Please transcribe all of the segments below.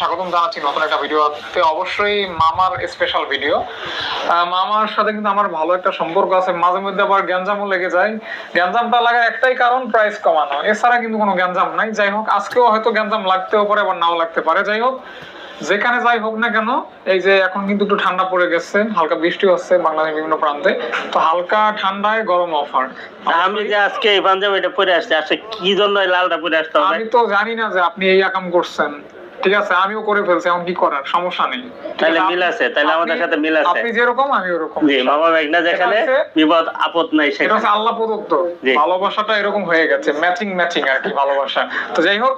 স্বাগতম জানাচ্ছি নতুন একটা ভিডিওতে। অবশ্যই মামার স্পেশাল ভিডিও মামার সাথে কিন্তু আমার ভালো একটা সম্পর্ক আছে। মাঝে মধ্যে আবার গ্যাঞ্জামও লেগে যায়। গ্যাঞ্জামটা লাগার একটাই কারণ প্রাইস কমানো। এছাড়া কিন্তু কোনো গ্যাঞ্জাম নাই। যাই হোক আজকেও হয়তো গ্যাঞ্জাম লাগতেও পারে আবার নাও লাগতে পারে। যাই হোক যেখানে যাই হোক না কেন এই যে এখন কিন্তু একটু ঠান্ডা পড়ে গেছে। হালকা বৃষ্টি হচ্ছে বাংলাদেশের বিভিন্ন প্রান্তে। তো হালকা ঠান্ডায় গরম অফার আমি যে আজকে এই পাঞ্জাবিটা পরে আসছি আসলে কি জন্য লালটা পরে আসতে হবে? আমি তো জানি না যে আপনি এই আকাম করছেন। ঠিক আছে আমিও করে ফেলছি এখন কি করার? সমস্যা নেই। তাহলে মিল আছে তাহলে আমাদের সাথে মিল আছে। আপনি যেরকম আমি ওরকম। জি মামা মেঘনা যেখানে এটা বিপদ আপদ নাই এটা সেখানে। হচ্ছে আল্লাহ প্রদত্ত। ভালোবাসাটা এরকম হয়ে গেছে ম্যাচিং ম্যাচিং আর কি ভালোবাসা। তো যাই হোক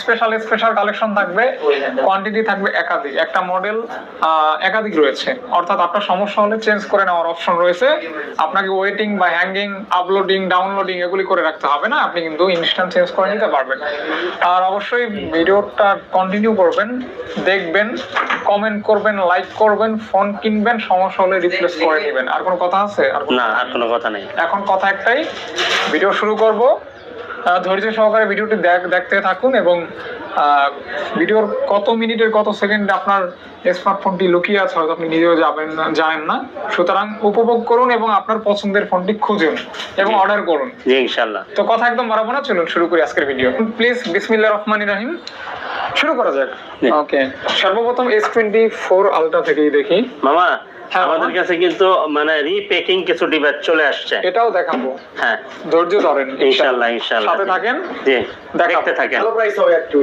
স্পেশাল স্পেশাল কালেকশন থাকবে কোয়ান্টিটি থাকবে একাধিক। একটা মডেল একাধিক রয়েছে। অর্থাৎ আপনার সমস্যা হলে চেঞ্জ করে নেওয়ার অপশন রয়েছে। আপনাকে ওয়েটিং বা হ্যাঙ্গিং আপলোডিং ডাউনলোডিং এগুলি করে রাখতে হবে না। আপনি কিন্তু ইনস্ট্যান্ট চেঞ্জ করে নিতে পারবেন। আর অবশ্যই ভিডিওটা কন্টিনিউ করবেন দেখবেন কমেন্ট করবেন লাইক করবেন ফোন কিনবেন সমস্যা হলে রিপ্লেস করে নেবেন। আর কোনো কথা আছে? আর না আর কোনো কথা নেই। এখন কথা একটাই ভিডিও শুরু করব। ধৈর্য সহকারে ভিডিওটি দেখ- দেখতে থাকুন এবং ভিডিওর কত মিনিটের কত সেকেন্ড আপনার স্মার্টফোনটি লুকিয়ে আছে হয়তো আপনি নিজেও যাবেন না জানেন না। সুতরাং উপভোগ করুন এবং আপনার পছন্দের ফোনটি খুঁজুন এবং অর্ডার করুন। ইনশাল্লাহ তো কথা একদম বাড়াবো না চলুন শুরু করি আজকের ভিডিও প্লিজ বিসমিল্লা রহমান রাহিম। শুরু করা যাক। ওকে সর্বপ্রথম এস টোয়েন্টি ফোর আলট্রা থেকেই দেখি। মামা হ্যাঁ, আমাদের কাছে কিন্তু মানে রিপ্যাকিং কিছু ডিভাইস চলে আসছে। এটাও দেখাবো। হ্যাঁ। ধৈর্য ধরেন ইনশাল্লাহ ইনশাল্লাহ সাথে থাকেন? জি। দেখতে থাকেন। প্রাইস হবে একটু।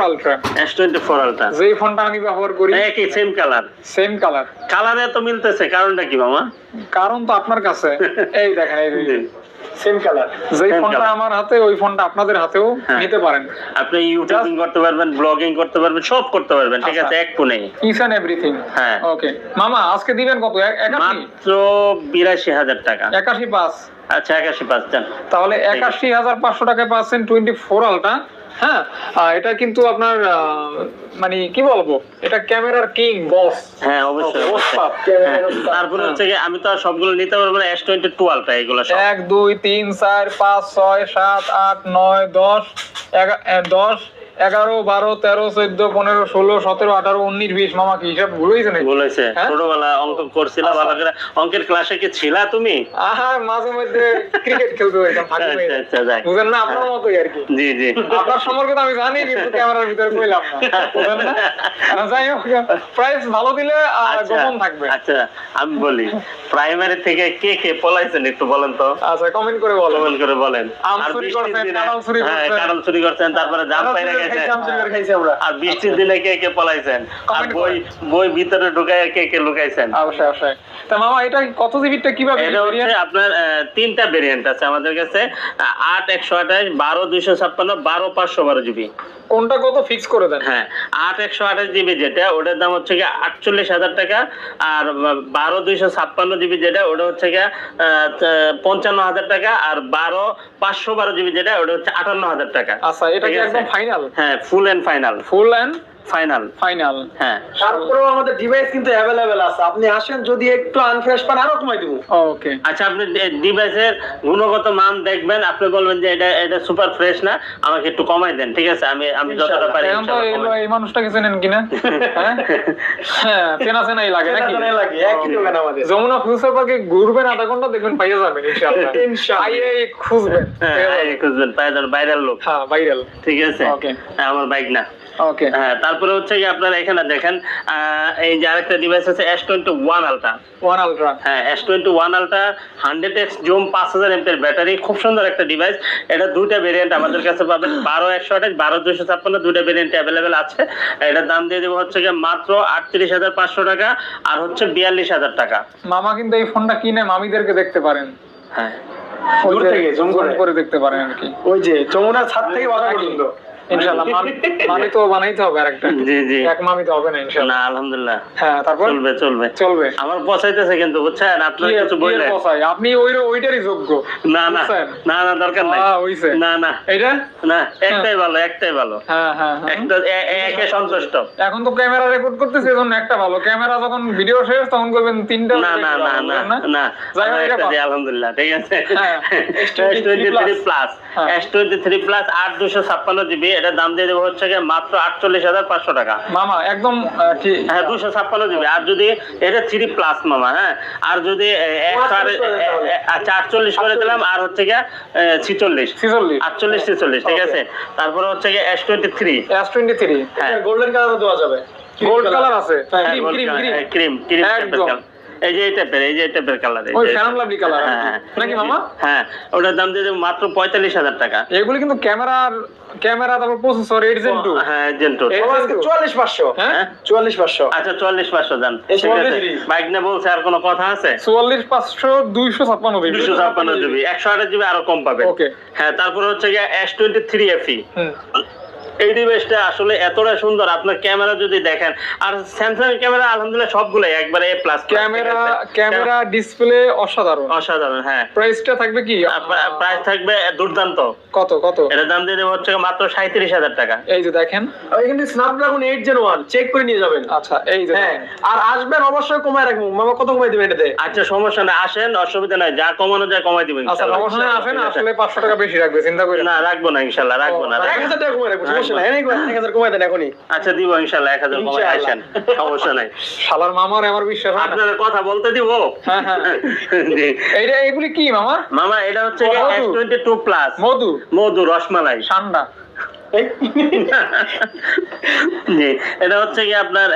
Ultra S twenty four ultra যেই ফোনটা আমি ব্যবহার করি একই সেম কালার সেম কালার কালারে তো মিলতেছে কারণটা কি মামা? কারণ তো আপনার কাছে। এই দেখেন এই। সেম কালার যেই ফোনটা আমার হাতে ওই ফোনটা আপনাদের হাতেও হ্যাঁ। নিতে পারেন। আপনি ইউটিউবিং করতে পারবেন ব্লগিং করতে পারবেন সব করতে পারবেন ঠিক আছে? আচ্ছা। এক ফোনে। ইচ এন্ড এভরিথিং হ্যাঁ। ওকে মামা আজকে দিবেন কত? মাত্র বিরাশি হাজার টাকা। একাশি পাঁচ আচ্ছা একাশি পাঁচ তাহলে একাশি হাজার পাঁচশো টাকায় পাচ্ছেন টোয়েন্টি ফোর আলটা হ্যাঁ এটা কিন্তু আপনার মানে কি বলব? এটা ক্যামেরার কিং বস। হ্যাঁ অবশ্যই হ্যাঁ। তারপরে হচ্ছে কি আমি তো আর সবগুলো নিতে পারব না এস টোয়েন্টি টুয়েলভটা এগুলো সব। এক দুই তিন চার পাঁচ ছয় সাত আট নয় দশ দশ এগারো বারো তেরো চোদ্দ পনেরো ষোলো সতেরো আঠারো উনিশ বিশ মামা কি হিসাব ভুল হয়েছে নাকি? বলেছে হ্যাঁ? ছোটবেলা অঙ্ক করছিলাম ভালো করে অঙ্কের ক্লাসে কি ছিলা তুমি? আহা মাঝে মধ্যে ক্রিকেট খেলতে আচ্ছা। আচ্ছা বুঝেন না আপনার মতোই আর কি। জি জি। আপনার সম্পর্কে তো আমি জানি কিন্তু ক্যামেরার ভিতরে কইলাম না। বুঝেন না? যাই হোক প্রাইস ভালো দিলে আচ্ছা গোপন থাকবে। আচ্ছা আমি বলি প্রাইমারি থেকে কে কে পলাইছেন একটু বলেন তো? আচ্ছা কমেন্ট করে বলো কমেন্ট করে বলেন। আম চুরি করছেন, চুরি হ্যাঁ কারণ চুরি করছেন তারপরে জাম পাইরা গেছে আর বৃষ্টির দিনে কে কে পলাইছেন? আর বই বই ভিতরে ঢুকায় কে কে লুকাইছেন? অবশ্যই অবশ্যই। তা মামা এটা কত কীভাবে এটা হচ্ছে আপনার তিনটা ভেরিয়েন্ট আছে আমাদের কাছে। আট একশো আঠাশ বারো দুইশো ছাপ্পান্ন বারো পাঁচশো বারো জিবি। কোনটা কত ফিক্স করে দেন? হ্যাঁ আট একশো আঠাশ জিবি যেটা ওটার দাম হচ্ছে গিয়ে আটচল্লিশ হাজার টাকা। আর বারো দুইশো ছাপ্পান্ন জিবি যেটা ওটা হচ্ছে গিয়ে পঞ্চান্ন হাজার টাকা। আর বারো পাঁচশো বারো জিবি যেটা ওটা হচ্ছে আটান্ন হাজার টাকা। আচ্ছা এটা। একদম ফাইনাল হ্যাঁ full and final full and final final হ্যাঁ। তারপরেও আমাদের ডিভাইস কিন্তু অ্যাভেলেবেল আছে। আপনি আসেন যদি একটু আনফ্রেশ পান আরও কমাই দিব। ওকে আচ্ছা আপনি ডিভাইসের গুণগত মান দেখবেন। আপনি বলবেন যে এটা এটা সুপার ফ্রেশ না। আমাকে একটু কমাই দেন ঠিক আছে? আমি আমি যতটা পারি এই মানুষটাকে চেনেন কিনা? হ্যাঁ? হ্যাঁ চেনা চেনাই লাগে নাকি? চেনা লাগে একই দোকান আমাদের। যমুনা ফিউচার পার্কে ঘুরবেন আধা ঘণ্টা দেখবেন পাইয়ে যাবেন ইনশাআল্লাহ। ইনশাআল্লাহ। আইয়ে খুঁজবেন হ্যাঁ খুঁজবেন পাই যান বাইরের লোক। হ্যাঁ ভাইরাল ঠিক আছে? Okay. হ্যাঁ, আমার বাইক না। ওকে হ্যাঁ তারপরে হচ্ছে কি আপনারা এখানে দেখেন এই যে আরেকটা ডিভাইস আছে S twenty one ultra one ultra হ্যাঁ S twenty one ultra hundred X zoom পাঁচ হাজার এমপের ব্যাটারি খুব সুন্দর একটা ডিভাইস এটা দুইটা ভেরিয়েন্ট আমাদের কাছে পাবেন বারো একশো আঠাশ বারো দুশো ছাপ্পান্ন দুইটা ভেরিয়েন্ট অ্যাভেলেবেল আছে। এটার দাম দিয়ে দেবো হচ্ছে গিয়ে মাত্র আটত্রিশ হাজার পাঁচশো টাকা আর হচ্ছে বিয়াল্লিশ হাজার টাকা। মামা কিন্তু এই ফোনটা কিনে মামিদেরকে দেখতে পারেন। হ্যাঁ। ওই দূর থেকে, zoom করে। দেখতে পারেন আর কি। ওই যে যমুনার ছাদ থেকে বাধা পর্যন্ত ইনশাআল্লাহ মামি মামি তো বানাইতে হবে আরেকটা। জি জি। এক মামি তো হবে না ইনশাআল্লাহ। না আলহামদুলিল্লাহ। হ্যাঁ তারপর? চলবে চলবে। চলবে। আমার পচাইতেছে কিন্তু বুঝছেন? আপনার কিছু কি পছাই? আপনি ওই ওইটারই যোগ্য। না না। না না দরকার নাই। হইছে। না না। এইটা? না একটাই ভালো একটাই ভালো। হ্যাঁ হ্যাঁ হ্যাঁ। একটা এ- এ- একে সন্তুষ্ট। এখন তো ক্যামেরা রেকর্ড করতেছে এজন্য একটা ভালো। ক্যামেরা যখন ভিডিও শেষ তখন করবেন তিনটা না না না না আলহামদুলিল্লাহ ঠিক আছে? হ্যাঁ, S23 প্লাস হ্যাঁ। S23 প্লাস জিবি এটার দাম দিয়ে দেবো হচ্ছে মাত্র আটচল্লিশ হাজার পাঁচশো টাকা। মামা একদম হ্যাঁ দুশো ছাপ্পান্ন জিবি আর যদি এটা থ্রি প্লাস মামা হ্যাঁ? আর যদি আচ্ছা আটচল্লিশ করে দিলাম আর হচ্ছে গিয়ে ছিচল্লিশ। ছিচল্লিশ। আটচল্লিশ ছেচল্লিশ ঠিক আছে? তারপরে হচ্ছে গিয়ে S twenty three S twenty three হ্যাঁ গোল্ডেন কালারও দেওয়া যাবে। গোল্ড কালার আছে। Cream cream cream cream cream একদম। এই যে এই টাইপের এই যে এই টাইপের কালার ওই ফ্যান লাভলি কালার হ্যাঁ নাকি মামা? হ্যাঁ ওটার দাম দিয়ে মাত্র পঁয়তাল্লিশ হাজার টাকা। এগুলি কিন্তু ক্যামেরার ক্যামেরা তারপর প্রসেসর এইট জেন টু হ্যাঁ জেন্টু এই- চুয়াল্লিশ পাঁচশো। হ্যাঁ? চুয়াল্লিশ পাঁচশো। আচ্ছা চুয়াল্লিশ পাঁচশো দাম। এই ঠিক আছে। 44 বাইক না বলছে আর কোনো কথা আছে? চুয়াল্লিশ পাঁচশো দুইশো ছাপ্পান্ন দিবি। দুশো ছাপ্পান্ন জিবি একশো আঠাশ জিবি আরও কম পাবে। ওকে হ্যাঁ তারপরে হচ্ছে গিয়ে এস টোয়েন্টি থ্রি এফি হুম। এই ডিভাইসটা আসলে এতটা সুন্দর আপনার ক্যামেরা যদি দেখেন আর স্যামসাং ক্যামেরা আলহামদুলিল্লাহ সবগুলো একবারে A plus camera camera display অসাধারণ। অসাধারণ হ্যাঁ। প্রাইসটা থাকবে কি? প্রাইস থাকবে দুর্দান্ত। কত কত? এটার দাম দিয়ে দেবো হচ্ছে মাত্র সাঁত্রিশ হাজার টাকা। এই যে দেখেন। ওই কিন্তু Snapdragon eight gen one check করে নিয়ে যাবেন। আচ্ছা এই যে হ্যাঁ আর আসবেন অবশ্যই কমায় রাখব। মামা কত কমাই দেবেন এটাতে? আচ্ছা সমস্যা নাই আসেন অসুবিধা নাই যা কমানো যায় কমাই দিবেন আচ্ছা। সমস্যা নেই আসেন আসলে পাঁচশো টাকা বেশি রাখবে চিন্তা করি না রাখব না ইনশাল্লাহ রাখব না এক হাজার টাকা কমায় রাখব সমস্যা নাই এক হাজার কমাই দেন এখনই। আচ্ছা দিব ইনশাল্লাহ এক হাজার কমাই ইনশাআল্লাহ। আসেন সমস্যা নাই। শালার মামার আমার বিশ্বাস হয়। কথা বলতে দিব। হ্যাঁ হ্যাঁ। এইটা এগুলি কি মামা? মামা এটা হচ্ছে। এস টোয়েন্টি টু প্লাস মধু। মধু রসমালাই। ঠান্ডা। জি এটা হচ্ছে কি আপনার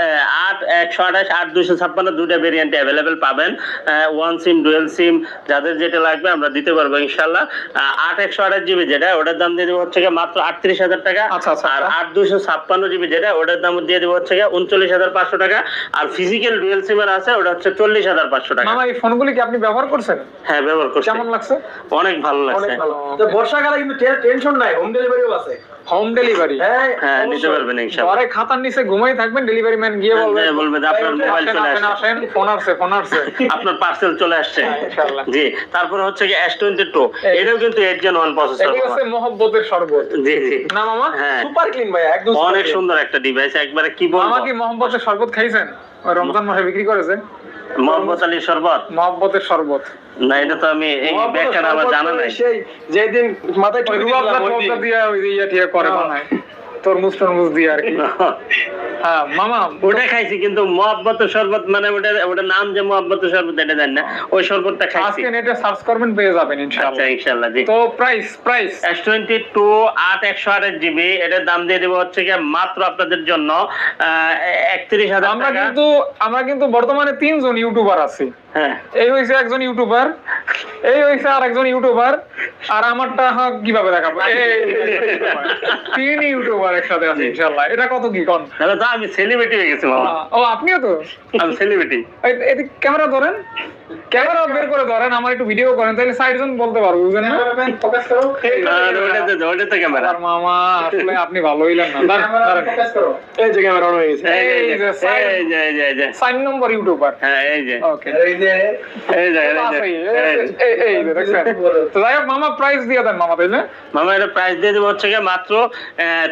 আট একশো আঠাশ আট দুইশো ছাপ্পান্ন দুইটা ভেরিয়েন্ট অ্যাভেলেবেল পাবেন। ওয়ান সিম ডুয়েল সিম যাদের যেটা লাগবে আমরা দিতে পারব ইনশাল্লাহ আট একশো আঠাশ জিবি যেটা ওটার দাম দিয়ে দেবো হচ্ছে গিয়ে মাত্র আটত্রিশ হাজার টাকা। আচ্ছা, আচ্ছা, আর আচ্ছা। আট দুইশো ছাপ্পান্ন জিবি যেটা ওটার দাম দিয়ে দেবো হচ্ছে গিয়ে উনচল্লিশ হাজার পাঁচশো টাকা। আর ফিজিক্যাল ডুয়েল সিমের আছে ওটা হচ্ছে চল্লিশ হাজার পাঁচশো টাকা। মামা এই ফোনগুলি কি আপনি ব্যবহার করছেন? হ্যাঁ ব্যবহার করছি। কেমন লাগছে? অনেক ভালো লাগছে। বর্ষাকালে কিন্তু টেনশন নাই হোম ডেলিভারিও আছে। হোম ডেলিভারি হ্যাঁ হ্যাঁ নিতে পারবেন ইনশাল্লাহ ঘরে খাতার নিচে ঘুমাই থাকবেন ডেলিভারি ম্যান গিয়ে বলবে হ্যাঁ, বলবে যে আপনার মোবাইল চলে আসছে। আসেন ফোন আসছে ফোন আসছে। আপনার পার্সেল চলে আসছে। হ্যাঁ, ইনশাআল্লাহ। জি তারপরে হচ্ছে কি এস টোয়েন্টি টু এই- এটাও কিন্তু এইট জেন ওয়ান প্রসেসর এগুলি হচ্ছে মহব্বতের শরবত। জি জি। না মামা? হ্যাঁ। সুপার ক্লিন ভাই একদম অনেক সুন্দর একটা ডিভাইস একবারে কি বলব? মামা কি মহব্বতের শরবত খাইছেন? রমজান মাসে বিক্রি করেছে? মোহাম্মদ আলী শরবত মহব্বতের শরবত না এটা তো আমি এই ব্যাখ্যা ব্যাখ্যাটা আমার জানা নাই সেই যেদিন মাথায়। দিয়ে যে ইয়ে করে হ্যাঁ। বানায় তরমুজ টরমুজ দিয়ে আর কি মামা ওটা খাইছি কিন্তু মোহাব্বত শরবত মানে ওটা ওটা নাম যে মোহাব্বত শরবত এটা জানি না ওই শরবতটা খাইছি আজকে সার্চ করবেন পেয়ে যাবেন আচ্ছা ইনশাআল্লাহ জি তো price price S twenty two আট একশো আঠাশ জিবি এটার দাম দিয়ে দেবো হচ্ছে গিয়ে মাত্র আপনাদের জন্য একত্রিশ হাজার আমরা কিন্তু আমরা কিন্তু বর্তমানে তিনজন ইউটিউবার আছি হ্যাঁ এই হইছে একজন ইউটিউবার এই হইছে আর একজন ইউটিউবার আর আমারটা হ্যাঁ, কীভাবে দেখাবো তিন ইউটিউবার একসাথে আছে ইনশাআল্লাহ এটা কত কি কোন তাহলে আমি সেলিব্রিটি হয়ে গেছি মামা ও আপনিও তো? আমি সেলিব্রিটি এই- ক্যামেরা ধরেন। ক্যামেরা বের করে ধরেন আমার একটু ভিডিও করেন তাহলে সাইড জন বলতে পারব বুঝেন না? ফোকাস করো। ওটাতে ওটাতে ক্যামেরা আর মামা আসলে আপনি ভালো হইলেন না। ফোকাস করো। এই যে ক্যামেরা অন হয়ে গেছে। এই যে, এই যে, এই যে। সাইন নম্বর ইউটিউবার হ্যাঁ এই যে। ওকে এই যে। এই যে, এই যে, এই দেখছেন? তো যাই হোক মামা প্রাইস দিয়ে দেন মামা তাইলে। মামা এটা প্রাইস দিয়ে দেবো হচ্ছে মাত্র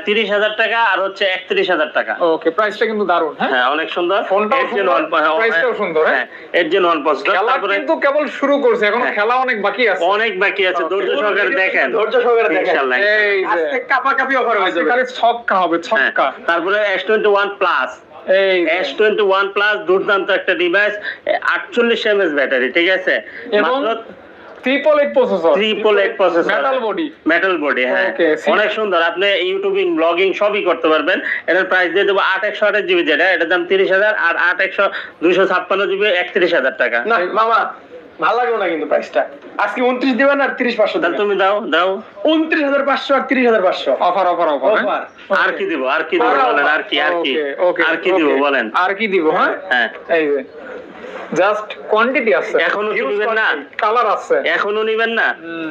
তিরিশ হাজার টাকা আর হচ্ছে একত্রিশ হাজার টাকা। ওকে প্রাইসটা কিন্তু দারুণ হ্যাঁ? হ্যাঁ অনেক সুন্দর। ফোনটাও সুন্দর, হ্যাঁ, প্রাইসটাও সুন্দর, হ্যাঁ? এর জন্য অন খেলা কিন্তু কেবল শুরু করছে এখন হ্যাঁ। খেলা অনেক বাকি আছে। অনেক বাকি আছে ধৈর্য সহকারে দেখেন। ধৈর্য সহকারে দেখেন। ইনশাআল্লাহ এই যে কাপা কাপি অফার হয়ে যাবে। খালি ছক্কা হবে হ্যাঁ, ছক্কা। তারপরে এস টোয়েন্টি ওয়ান প্লাস এই। এস টোয়েন্টি ওয়ান প্লাস দুর্দান্ত একটা ডিভাইস আটচল্লিশ এমএস ব্যাটারি ঠিক আছে? এবং triple eight processor triple eight processor metal body metal body হ্যাঁ। অনেক সুন্দর। আপনি ইউটিউবিং ব্লগিং সবই করতে পারবেন। এটার প্রাইস দিয়ে দেবো আট একশো আঠাশ জিবি যেটা। এটার দাম তিরিশ হাজার আর আট একশো দুইশো ছাপ্পান্ন জিবি একত্রিশ হাজার টাকা। না মামা ভালো লাগল না কিন্তু প্রাইসটা আজকে উনত্রিশ দিবেন আর তিরিশ পাঁচশো তাহলে তুমি দাও দাও। উনত্রিশ হাজার পাঁচশো আর তিরিশ হাজার পাঁচশো। অফার অফার অফার আর কি দিব আর কি দিব বলেন আর কি আর কি আর কি দিব বলেন। আর কি দিব হ্যাঁ? হ্যাঁ। এই যে জাস্ট কোয়ান্টিটি আছে। এখনও কি দিবেন না? কালার আছে। এখনও নিবেন না?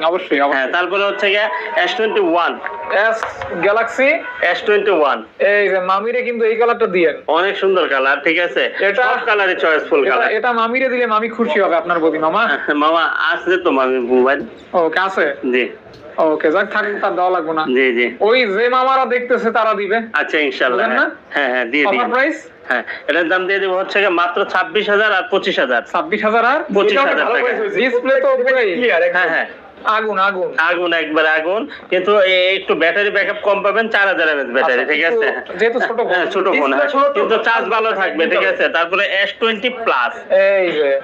অবশ্যই হ্যাঁ তারপরে হচ্ছে গিয়ে S twenty one S Galaxy S twenty one এই যে মামিরে কিন্তু এই কালারটা দিয়েন অনেক সুন্দর কালার ঠিক আছে? এটা- কালারে চয়েসফুল কালার এটা মামিরে দিলে মামি খুশি হবে আপনার প্রতি মামা। মামা আসছে তো মামি মোবাইল। ওকে আছে? জি। ওকে যাক থাক তার দেওয়া লাগবে না। জি জি। ওই যে মামারা দেখতেছে তারা দিবে। আচ্ছা ইনশাল্লাহ হ্যাঁ। হ্যাঁ দিয়ে দিন। প্রাইস হ্যাঁ এটার দাম দিয়ে দেবো হচ্ছে মাত্র ছাব্বিশ হাজার আর পঁচিশ হাজার। ছাব্বিশ হাজার আর পঁচিশ হাজার টাকা। ডিসপ্লে তো ক্লিয়ার হ্যাঁ হ্যাঁ। আগুন আগুন। আগুন একবার আগুন। কিন্তু একটু ব্যাটারি ব্যাকআপ কম পাবেন চার হাজার ব্যাটারি আচ্ছা, ঠিক আছে? যেহেতু ছোট ফোন, হ্যাঁ, ছোট ফোন তো। কিন্তু চার্জ ভালো থাকবে ঠিক আছে? তারপরে এস টোয়েন্টি প্লাস এই যে।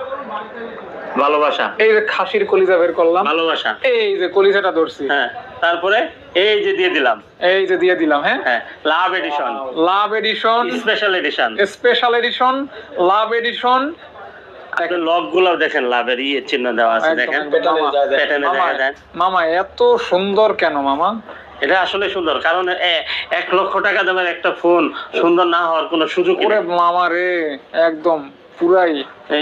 ভালোবাসা। এই যে খাসির কলিজা বের করলাম। ভালোবাসা। এই যে কলিজাটা ধরছি। হ্যাঁ তারপরে এই যে দিয়ে দিলাম। এই যে দিয়ে দিলাম হ্যাঁ? হ্যাঁ love edition love edition special edition special edition love edition আপনি লকগুলো দেখেন লাভের ইয়ে চিহ্ন দেওয়া আছে দেখেন? প্যাটার্নে দেখা যায় মামা এত সুন্দর কেন মামা? এটা আসলে সুন্দর কারণ এক লক্ষ টাকা দামের একটা ফোন সুন্দর না হওয়ার কোনো সুযোগ করে মামা রে একদম। পুরাই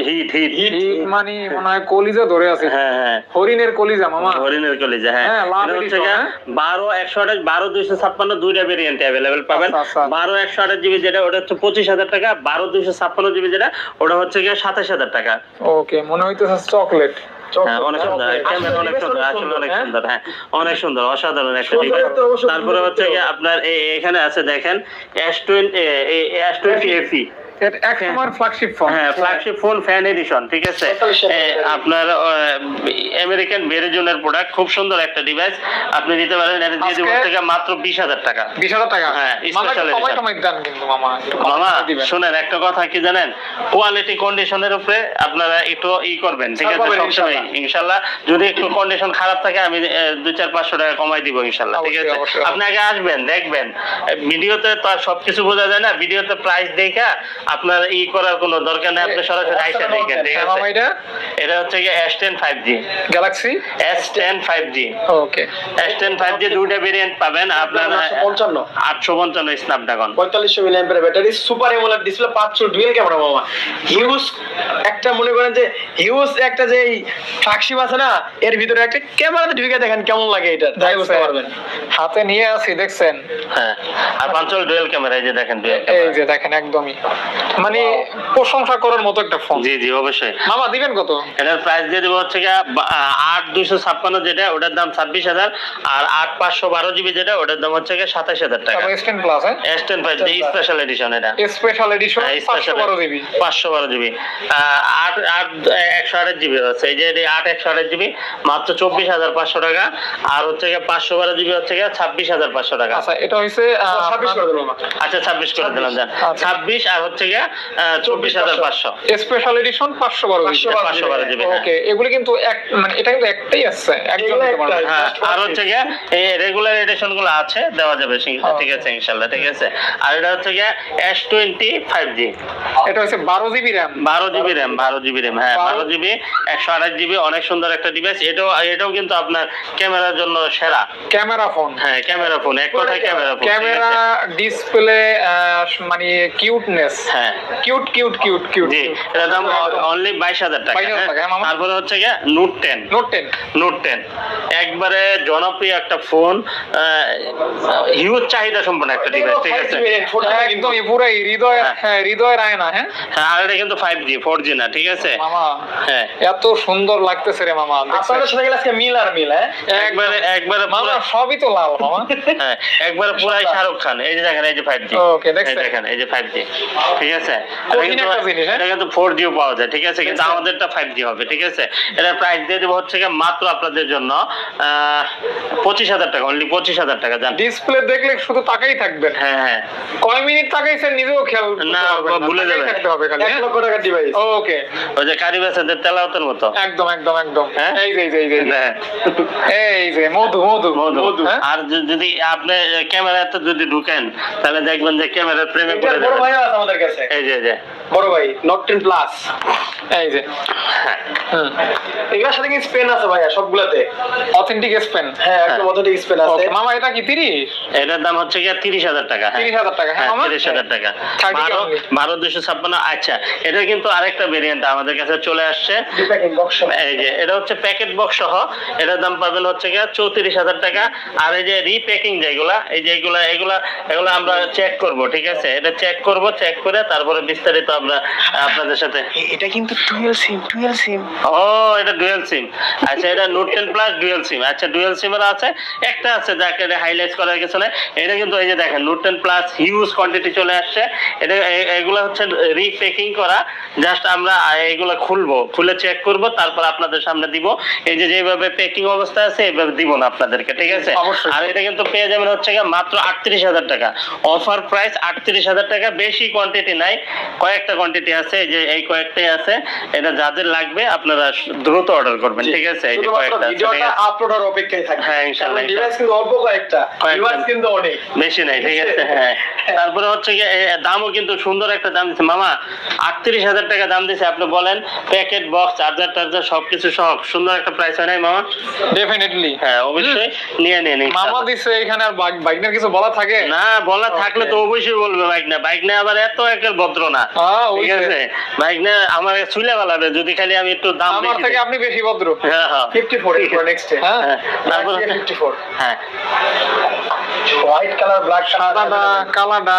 হিট হিট হিট মানে মনে হয় কলিজা ধরে আছে। হ্যাঁ হ্যাঁ। হরিণের কলিজা মামা। হরিণের কলেজে হ্যাঁ। হ্যাঁ, হচ্ছে হ্যাঁ। বারো একশো আঠাশ বারো দুইশো ছাপ্পান্ন দুইটা ভেরিয়েন্ট অ্যাভেলেবেল পাবেন। আচ্ছা, আচ্ছা। বারো একশো আঠাশ জিবি যেটা ওটা হচ্ছে পঁচিশ হাজার টাকা। বারো দুইশো ছাপ্পান্ন জিবি যেটা ওটা হচ্ছে গিয়ে সাতাশ হাজার টাকা। ওকে মনে হইতেছে চকলেট হ্যাঁ অনেক সুন্দর। ক্যামেরা অনেক সুন্দর অনেক আসলে সুন্দর, অনেক হ্যাঁ? সুন্দর হ্যাঁ। অনেক সুন্দর অসাধারণ একটা ডিভাইস তারপরে হচ্ছে গিয়ে আপনার এই- এখানে আছে দেখেন S twenty S twenty FE এটা এক সময় ফ্ল্যাগশিপ ফোন হ্যাঁ ফ্ল্যাগশিপ ফোন ফ্যান এডিশন ঠিক আছে? পঁয়তাল্লিশ হাজার এ, টাকা। আপনার আমেরিকান ভেরিজনের প্রোডাক্ট খুব সুন্দর একটা ডিভাইস আপনি নিতে পারেন এটা দিয়ে দেবো থেকে মাত্র বিশ হাজার টাকা। বিশ হাজার টাকা? হ্যাঁ, মামা special একটু কমাই edition। টমাই দেন কিন্তু মামা একটু কমাই মামা টমাই দিবেন। শুনেন একটা কথা কি জানেন? কোয়ালিটি কন্ডিশনের উপরে আপনারা একটু ই করবেন ঠিক আছে? সবসময় ইনশাল্লাহ। যদি একটু কন্ডিশন খারাপ থাকে আমি দুই চার পাঁচশো টাকা কমাই দিব ইনশাল্লাহ ঠিক আছে? আপনি আগে আসবেন দেখবেন। ভিডিওতে তো আর সবকিছু বোঝা যায় না ভিডিওতে প্রাইস দেখা আপনার ই করার কোনো দরকার নেই আপনি সরাসরি আইসা দেখেন ঠিক আছে? এটা? হচ্ছে কি S ten five G Galaxy S ten five G okay S ten five G দুইটা ভেরিয়েন্ট পাবেন আপনার পঞ্চান্ন। আটশো পঞ্চান্ন স্ন্যাপড্রাগন পঁয়তাল্লিশশো মিলিয়ামের ব্যাটারি সুপার এমোলেড ডিসপ্লে পাঁচশো ডুয়েল ক্যামেরা মামা হিউজ একটা মনে করেন যে হিউজ একটা যে ফ্ল্যাগশিপ আছে না এর ভিতরে একটা ক্যামেরাতে ঢুকে দেখেন কেমন লাগে এটা। তাই বুঝতে পারবেন। হাতে নিয়ে আসি দেখছেন? হ্যাঁ আর পাঁচল ডুয়েল ক্যামেরা এই যে দেখেন এই যে দেখেন একদমই। মানে প্রশংসা করার মতো একটা ফোন। জি জি অবশ্যই। মামা দিবেন কত? এটার প্রাইস দিয়ে দেবো হচ্ছে আট দুইশো ছাপ্পান্ন যেটা ওটার দাম ছাব্বিশ হাজার আর আট পাঁচশো বারো জিবি যেটা ওটার দাম হচ্ছে গিয়ে সাতাশ হাজার টাকা। তারপর এস টেন প্লাস হ্যাঁ? S ten five special edition এটা। স্পেশাল এডিশন হ্যাঁ, পাঁচশো বারো জিবি। পাঁচশো বারো জিবি। আট আট একশো আঠাশ জিবি হচ্ছে। এই যে আট একশো আঠাশ জিবি মাত্র চব্বিশ হাজার পাঁচশো টাকা আর হচ্ছে গিয়ে পাঁচশো বারো জিবি হচ্ছে গিয়ে ছাব্বিশ হাজার পাঁচশো টাকা। আচ্ছা এটা আচ্ছা ছাব্বিশ করে দিলাম যান। আচ্ছা। ছাব্বিশ আর হচ্ছে গিয়ে চব্বিশ হাজার পাঁচশো। স্পেশাল এডিশন পাঁচশো বারো জিবি 512 পাঁচশো বারো জিবি হ্যাঁ। ওকে এগুলি কিন্তু এক মানে এটা কিন্তু একটাই আছে একজন। হ্যাঁ আর হচ্ছে গিয়ে এই রেগুলার এডিশনগুলো আছে দেওয়া যাবে হ্যাঁ। ঠিক আছে ইনশাল্লাহ ঠিক আছে। আর এটা হচ্ছে গিয়ে এস টোয়েন্টি ফাইভ জি এটা হচ্ছে বারো জিবি র্যাম বারো জিবি র্যাম বারো জিবি র্যাম হ্যাঁ বারো- বারো জিবি একশো আঠাশ জিবি অনেক সুন্দর একটা ডিভাইস এটাও এটাও কিন্তু আপনার ক্যামেরার জন্য সেরা। Camera phone. হ্যাঁ ক্যামেরা ফোন এক কথায় ক্যামেরা ফোন ক্যামেরা ডিসপ্লে মানে কিউটনেস হ্যাঁ। কিউট কিউট কিউট কিউট জি এটার দাম অনলি বাইশ হাজার টাকা 22,000 হ্যাঁ। টাকা, হ্যাঁ, তারপরে হচ্ছে গিয়ে note ten note ten note ten একবারে জনপ্রিয় একটা ফোন হিউজ চাহিদা সম্পন্ন একটা ডিভাইস ঠিক আছে? একদমই পুরো হৃদয় হৃদয় রায় না হ্যাঁ? হ্যাঁ আর এটা কিন্তু ফাইভ জি ফোর জি না ঠিক আছে? মামা হ্যাঁ। এত সুন্দর লাগতেছে রে মামা? আপনাদের সাথে গেলে আজকে মিল আর মিল হ্যাঁ? একবারে একবারে মামা সবই তো লাল মামা। হ্যাঁ একবারে পুরাই শাহরুখ খান এই যে দেখেন এই যে ফাইভ জি দেখছেন? দেখেন এই যে ফাইভ জি ঠিক আছে? এটা কিন্তু হ্যাঁ? এটা কিন্তু ফোর জিও পাওয়া যায় ঠিক আছে? কিন্তু আমাদেরটা ফাইভ জি হবে ঠিক আছে? এটা প্রাইস দিয়ে দেবো হচ্ছে মাত্র আপনাদের জন্য পঁচিশ হাজার টাকা অনলি পঁচিশ হাজার টাকা জান ডিসপ্লে দেখলে শুধু তাকাই থাকবেন হ্যাঁ হ্যাঁ। কয় মিনিট তাকাইছেন নিজেও খেয়াল না, ভুলে তাকাই যাবেন। থাকতে হবে খালি এক? লক্ষ টাকার ডিভাইস ওকে ওই যে কারি বেসাদের তেলাওতের মতো। একদম একদম একদম। হ্যাঁ? এই যে এই যে এই যে, হ্যাঁ। মধু মধু মধু। আর যদি আপনি ক্যামেরাতে যদি ঢুকেন তাহলে দেখবেন যে ক্যামেরার প্রেমে পড়ে বড় ভাইও আছে আমাদের কাছে। এই যে যে। বড় ভাই নট টেন প্লাস এই যে। হ্যাঁ। এগুলোর সাথে কি স্পেন আছে ভাইয়া সবগুলাতে? অথেন্টিক স্পেন হ্যাঁ একদম অথেন্টিক স্পেন আছে। মামা এটা কি 30 এটার দাম হচ্ছে গিয়ে তিরিশ টাকা। হ্যাঁ 30,000 টাকা, হ্যাঁ, হ্যাঁ মামা? তিরিশ হাজার টাকা। 30 বারো only। বারো দুশো ছাপ্পান্ন। আচ্ছা এটা কিন্তু আরেকটা ভেরিয়েন্ট আমাদের কাছে চলে আসছে। এই যে এটা হচ্ছে প্যাকেট বক্স সহ। এটার দাম পাবেন হচ্ছে গিয়ে চৌত্রিশ হাজার টাকা। আর এই যে রিপ্যাকিং যেগুলা এই যে এগুলা এগুলা এগুলা আমরা চেক করব ঠিক আছে? এটা চেক করব চেক করে তারপরে বিস্তারিত আমরা আপনাদের সাথে। এটা কিন্তু টুয়েলভ সিম টুয়েলভ সিম ও এটা ডুয়েল সিম আচ্ছা এটা note ten plus dual SIM আচ্ছা ডুয়েল সিমের আছে। একটা আছে যাকে হাইলাইট করার কিছু নেই। এটা কিন্তু এই যে দেখেন note ten plus huge quantity চলে আসছে। এটা এগুলো হচ্ছে রিপ্যাকিং করা। জাস্ট আমরা এগুলো খুলবো। খুলে চেক করব তারপর আপনাদের সামনে দিব। এই যে যেভাবে প্যাকিং অবস্থা আছে এভাবে দিব না আপনাদেরকে ঠিক আছে? অবশ্যই। আর এটা কিন্তু পেয়ে যাবেন হচ্ছে মাত্র আটত্রিশ হাজার টাকা। অফার প্রাইস আটত্রিশ হাজার টাকা। বেশি কোয়ান্টিটি নাই কয়েকটা কোয়ান্টিটি আছে যে এই কয়েকটাই আছে এটা যাদের লাগবে আপনারা দ্রুত অর্ডার করবেন ঠিক আছে? এই যে কয়েকটা আপলোড হওয়ার অপেক্ষায় থাকবে। হ্যাঁ, ইনশাআল্লাহ, ডিভাইস কিন্তু অল্প কয়েকটা। কিন্তু অনেক। বেশি নাই ঠিক আছে হ্যাঁ। তারপরে হচ্ছে এ, দামও কিন্তু সুন্দর একটা দাম দিচ্ছে মামা আটত্রিশ হাজার টাকা দাম দিচ্ছে আপনি বলেন প্যাকেট বক্স চার্জার টার্জার সবকিছু সহ সুন্দর একটা প্রাইস হয় নাই মামা? ডেফিনেটলি হ্যাঁ অবশ্যই। নিয়ে নিন মামা। দিছে এখানে আর বাইকনের কিছু বলা থাকে? না বলা থাকলে তো অবশ্যই বলবে বাইক না বাইক না আবার এত একের ভদ্র না। ঠিক আছে? বাইক না আমার চুলে বেলাবে যদি খালি আমি একটু দাম আমার থেকে আপনি বেশি ভদ্র। হ্যাঁ হ্যাঁ। ফিফটি ফোর এরপর নেক্সট হ্যাঁ হ্যাঁ, তারপর ফিফটি ফোর হ্যাঁ। হোয়াইট কালার ব্ল্যাক সাদাটা কালাটা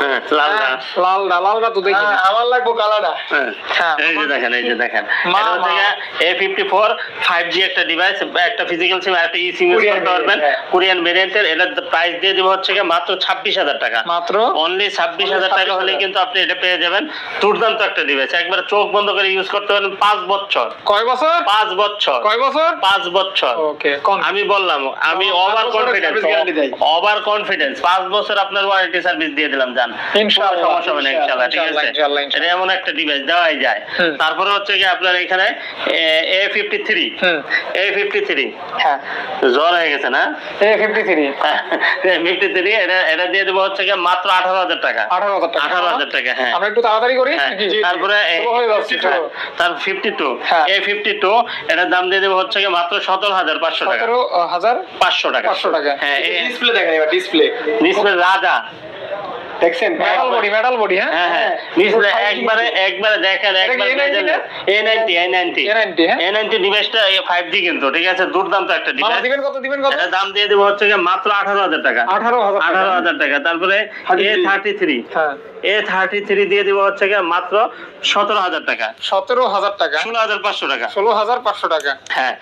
হ্যাঁ, লালটা। লালটা লালটা তো দেখি। আমার লাগবো কালারটা। হ্যাঁ, হ্যাঁ। এই যে দেখেন এই যে দেখেন। মা, এটা হচ্ছে মা। A fifty four five G একটা ডিভাইস একটা ফিজিক্যাল সিম একটা ই সিম ইউজ করতে পারবেন। কোরিয়ান ভেরিয়েন্টের এটার প্রাইস দিয়ে দিব হচ্ছে মাত্র ছাব্বিশ হাজার টাকা। মাত্র? অনলি ছাব্বিশ হাজার টাকা হলে কিন্তু আপনি এটা পেয়ে যাবেন। দুর্দান্ত একটা ডিভাইস একবার চোখ বন্ধ করে ইউজ করতে পারেন পাঁচ বছর। কয় বছর? পাঁচ বছর। কয় বছর? পাঁচ বছর। ওকে আমি বললাম আমি ওভার কনফিডেন্স। ওভার কনফিডেন্স পাঁচ বছর আপনার ওয়ারেন্টি সার্ভিস দিয়ে দিলাম জান ইনশাআল্লাহ, সমস্যা হবে না ইনশাআল্লাহ ঠিক আছে? ইনশাআল্লাহ, ইনশাআল্লাহ। এটা এমন একটা ডিভাইস দেওয়াই যায়। তারপরে হচ্ছে কি আপনার এখানে A fifty three A fifty three হ্যাঁ। জ্বর হয়ে গেছে না? A fifty three fifty three এটা এটা দিয়ে দেবো হচ্ছে কি মাত্র আঠারো হাজার টাকা। আঠারো হাজার টাকা। আঠারো হাজার টাকা হ্যাঁ। আমরা একটু তাড়াতাড়ি করি? হ্যাঁ, তারপরে হয়ে। তার ফিফটি টু হ্যাঁ। এ ফিফটি টু এটার দাম দিয়ে দেবো হচ্ছে কি মাত্র সতেরো হাজার পাঁচশো টাকা। হাজার পাঁচশো টাকা। পাঁচশো টাকা। হ্যাঁ ডিসপ্লে দেখেন এবার ডিসপ্লে ডিসপ্লে রাজা। দেখছেন? মেটাল বডি মেটাল বডি হ্যাঁ? হ্যাঁ হ্যাঁ। ডিসপ্লে একবারে একবারে দেখেন একবার A90 না? এ নাইনটি এ নাইনটি A90 হ্যাঁ? এ নাইনটি ডিভাইসটা ফাইভ কিন্তু ঠিক আছে? দুর্দান্ত একটা ডিভাইস দিবেন কত দিবেন কত? এটা দাম দিয়ে দেবো হচ্ছে মাত্র টাকা। টাকা। তারপরে হ্যাঁ। দিয়ে দিব হচ্ছে মাত্র টাকা। টাকা। হাজার পাঁচশো টাকা। ষোলো হাজার পাঁচশো টাকা। হ্যাঁ।